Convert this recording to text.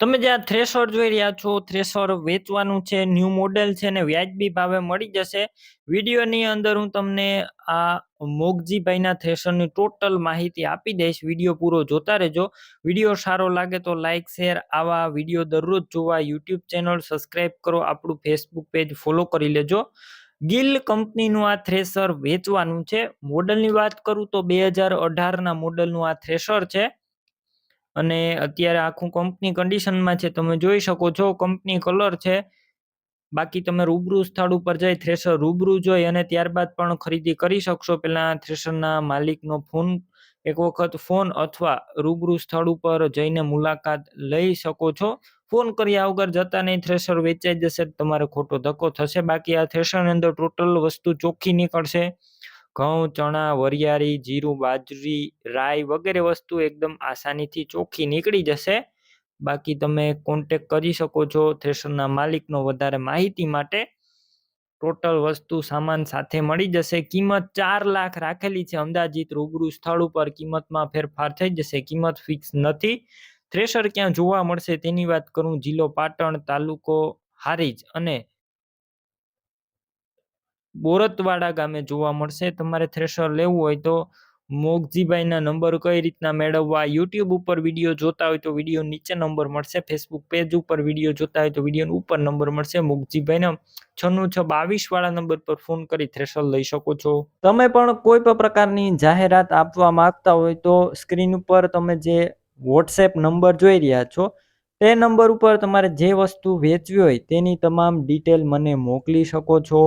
તમે જે આ થ્રેશર જોઈ રહ્યા છો થ્રેશર વેચવાનું છે ન્યૂ મોડેલ છે ને વ્યાજબી ભાવે મળી જશે. વિડીયોની અંદર હું તમને આ મોગજીભાઈના થ્રેશરની ટોટલ માહિતી આપી દઈશ. વીડિયો પૂરો જોતા રહેજો. વીડિયો સારો લાગે તો લાઇક શેર આવા વીડિયો દરરોજ જોવા યુટ્યુબ ચેનલ સબસ્ક્રાઈબ કરો, આપણું ફેસબુક પેજ ફોલો કરી લેજો. ગિલ કંપનીનું આ થ્રેશર વેચવાનું છે. મોડલની વાત કરું તો બે હજાર અઢારના મોડલનું આ થ્રેશર છે. અને અત્યારે આખું કંપની કન્ડિશનમાં છે. તમે જોઈ શકો છો કંપની કલર છે. બાકી તમે રૂબરૂ સ્થળ ઉપર જઈ થ્રેશર રૂબરૂ જોઈ અને ત્યારબાદ પણ ખરીદી કરી શકશો. પેલા થ્રેશરના માલિકનો ફોન એક વખત ફોન અથવા રૂબરૂ સ્થળ ઉપર જઈને મુલાકાત લઈ શકો છો. ફોન કર્યા વગર જતા નહીં થ્રેશર વેચાઈ જશે, તમારે ખોટો ધક્કો થશે. બાકી આ થ્રેશરની અંદર ટોટલ વસ્તુ ચોખ્ખી નીકળશે. ઘઉં, ચણા, વરિયાળી, જીરું, બાજરી, રાઈ વગેરે વસ્તુ એકદમ આસાનીથી ચોખ્ખી નીકળી જશે. બાકી તમે કોન્ટેક કરી શકો છો થ્રેશરના માલિકનો વધારે માહિતી માટે. ટોટલ વસ્તુ સામાન સાથે મળી જશે. કિંમત ચાર લાખ રાખેલી છે. અંદાજિત રૂબરૂ સ્થળ ઉપર કિંમતમાં ફેરફાર થઈ જશે. કિંમત ફિક્સ નથી. થ્રેશર ક્યાં જોવા મળશે તેની વાત કરું. જિલ્લો પાટણ તાલુકો હારીજ અને બોરતવાડા ગામે જોવા મળશે. તમારે થ્રેશર લેવું હોય તો મોગજીભાઈના નંબર કઈ રીતના મેળવવા યુટ્યુબ ઉપર વીડિયો જોતા હોય તો વીડિયો નીચે નંબર મળશે. ફેસબુક પેજ ઉપર વીડિયો જોતા હોય તો વીડિયો ઉપર નંબર મળશે. મોગજીભાઈના છન્નું છ બાવીસ વાળા નંબર પર ફોન કરી થ્રેશર લઈ શકો છો. તમે પણ કોઈ પણ પ્રકારની જાહેરાત આપવા માંગતા હોય તો સ્ક્રીન ઉપર તમે જે વોટ્સએપ નંબર જોઈ રહ્યા છો, તે નંબર ઉપર તમારે જે વસ્તુ વેચવી હોય તેની તમામ ડિટેલ મને મોકલી શકો છો.